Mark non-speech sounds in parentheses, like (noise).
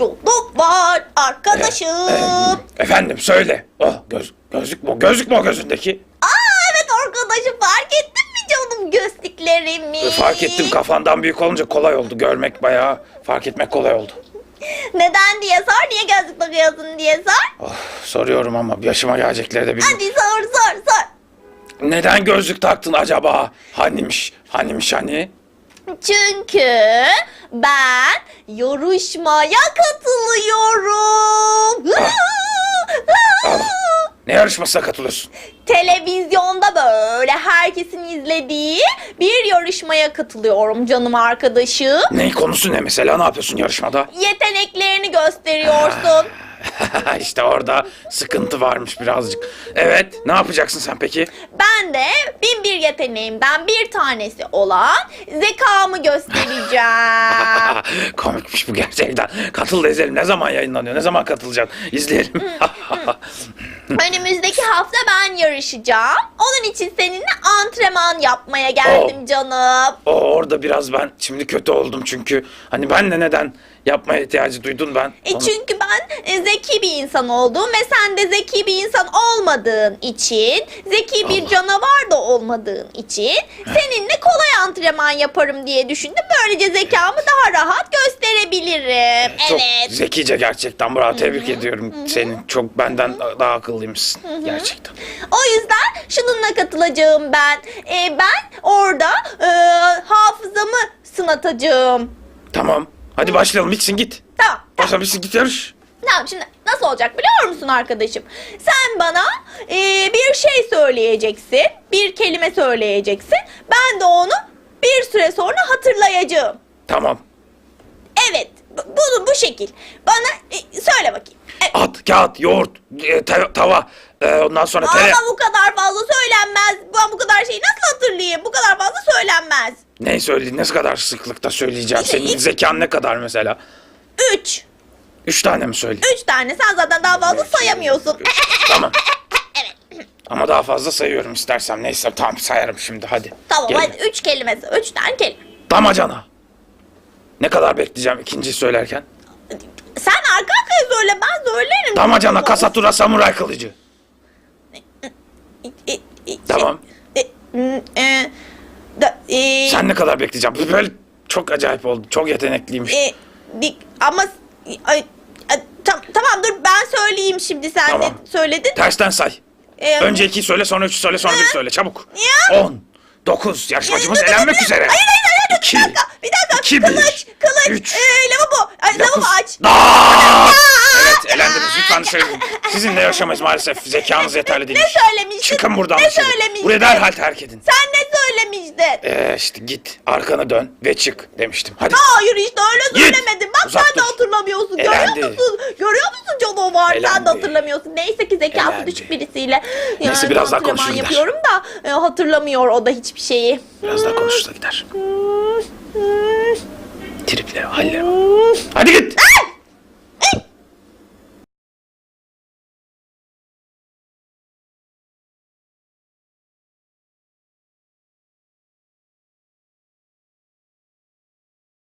Çok var arkadaşım. Efendim söyle. Oh göz, gözlük mü? Gözlük mü o gözündeki? Aa evet arkadaşım fark ettin mi canım gözlüklerimi? E, Fark ettim kafandan büyük olunca kolay oldu. Görmek bayağı fark etmek kolay oldu. Neden diye sor, niye gözlük takıyorsun diye sor. Oh, soruyorum ama yaşıma gelecekleri de bilmiyorum. Hadi sor sor sor. Neden gözlük taktın acaba? Hanimiş, hanimiş hani? Çünkü ben yarışmaya katılıyorum. (laughs) Ne yarışmasına katılıyorsun? Televizyonda böyle herkesin izlediği bir yarışmaya katılıyorum canım arkadaşım. Ne konusu ne mesela? Ne yapıyorsun yarışmada? Yeteneklerini gösteriyorsun. (laughs) işte orada sıkıntı varmış birazcık. Evet, ne yapacaksın sen peki? Ben de bin bir yeteneğimden bir tanesi olan zekamı göstereceğim. (laughs) Komikmiş bu gerçekten. Katıl da izleyelim. Ne zaman yayınlanıyor? Ne zaman katılacaksın? İzleyelim. (laughs) Önümüzdeki hafta ben yarışacağım. Onun için seninle antrenman yapmaya geldim Oh. canım. o orada biraz ben şimdi kötü oldum çünkü hani ben de neden yapmaya ihtiyacı duydun ben. E onu- çünkü ben e, zeki bir insan olduğum ve sen de zeki bir insan olmadığın için, zeki bir canavar da olmadığın için seninle kolay antrenman yaparım diye düşündüm. Böylece zekamı daha rahat gösterebilirim. Çok evet. zekice gerçekten. Bravo tebrik ediyorum seni. Çok benden daha akıllıymışsın. Gerçekten. O yüzden şununla katılacağım ben. E, ben orada e, hafızamı sınatacağım. Tamam. Hadi başlayalım. Bitsin git. Tamam. Başla bitsin git yarış. Tamam şimdi nasıl olacak biliyor musun arkadaşım? Sen bana e, bir şey söyleyeceksin, bir kelime söyleyeceksin. Ben de onu bir süre sonra hatırlayacağım. Tamam. Evet, bu, bu, bu şekil. Bana e, söyle bakayım. E, At, kağıt, yoğurt, e, ta- tava. e, ondan sonra tere... ama bu kadar fazla söylenmez. Ben bu kadar şeyi nasıl hatırlayayım? Bu kadar fazla söylenmez. Ne söyleyeyim? Ne kadar sıklıkta söyleyeceğim? İşte Senin ilk- zekan ne kadar mesela? Üç. Üç tane mi söyleyeyim? Üç tane. Sen zaten daha fazla sayamıyorsun. Tamam. (laughs) Ama daha fazla sayıyorum istersem. Neyse tamam sayarım şimdi hadi. tamam Gelin. hadi üç kelimesi. Üç tane kelime. Damacana. Ne kadar bekleyeceğim ikinciyi söylerken? Sen arka arkaya söyle ben söylerim. Damacana, kasatura, samuray kılıcı. E, e, e, Tamam. şey, e, e, Sen ne kadar bekleyeceğim? Bu Böyle çok acayip oldu. Çok yetenekliymiş. e, ama ay, ay, tam, tamam dur ben söyleyeyim şimdi sen Tamam. de söyledin. Tersten say. E, Önce iki söyle, sonra üç söyle, sonra bir söyle. Çabuk. Ya. On, dokuz. Yarışmacımız elenmek üzere. Hayır hayır hayır dur, İki, bir dakika bir dakika iki, kılıç kılıç üç, e, lavabo ay, lavabo Dokuz. aç. Aa! Evet elendiniz lütfen dışarı gidin. Sizinle yaşamayız maalesef. Zekanız yeterli değil. Ne söylemiştin? Çıkın buradan Ne dışarı. söylemiştin? Buraya derhal terk edin. Sen ne söylemiştin? Ee, işte git arkanı dön ve çık demiştim. Hadi. Hayır işte öyle Git. söylemedim. Bak Uzak sen de dur. hatırlamıyorsun. Elendi. Görüyor musun? Görüyor musun canavar? Sen Elendi. de hatırlamıyorsun. Neyse ki zekası Elendi. düşük birisiyle. Neyse, biraz daha antrenman konuşuruz der. yapıyorum da e, hatırlamıyor o da hiçbir şeyi. Biraz daha konuşursa gider. Triple haller. Hadi git.